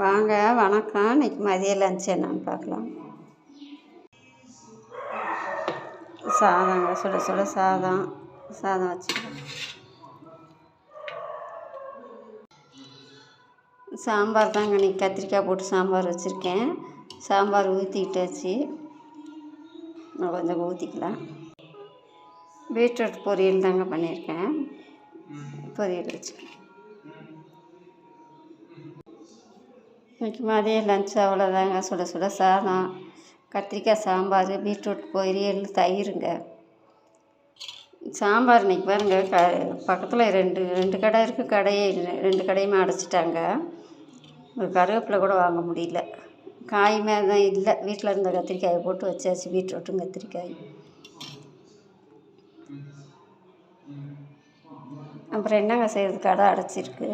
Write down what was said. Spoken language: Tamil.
வாங்க வணக்கம். இன்றைக்கி மதிய லஞ்ச் என்னன்னு பார்க்கலாம். சாதங்க சுட சுட சாதம். சாதம் வச்சுக்கலாம். சாம்பார் தாங்க இன்றைக்கி கத்திரிக்காய் போட்டு சாம்பார் வச்சுருக்கேன். சாம்பார் ஊற்றிக்கிட்டாச்சு இன்னும் கொஞ்சம் ஊற்றிக்கலாம் பீட்ரூட் பொரியல் தாங்க பண்ணியிருக்கேன். பொரியல் வச்சுக்கலாம். இன்றைக்கி மதியம் லஞ்ச் அவ்வளோதாங்க சுட சுட சாதம் கத்திரிக்காய் சாம்பார் பீட்ரூட் பொரியல் தயிருங்க. சாம்பார் இன்றைக்கி பாருங்கள் க பக்கத்தில் ரெண்டு ரெண்டு கடை இருக்குது கடையே ரெண்டு கடையுமே அடைச்சிட்டாங்க. ஒரு கருவேப்பிலை கூட வாங்க முடியல. காயுமே தான் இல்லை. வீட்டில் இருந்த கத்திரிக்காயை போட்டு வச்சாச்சு. பீட்ரூட்டும் கத்திரிக்காய் அப்புறம் என்னங்க செய்கிறது கடை அடைச்சிருக்கு.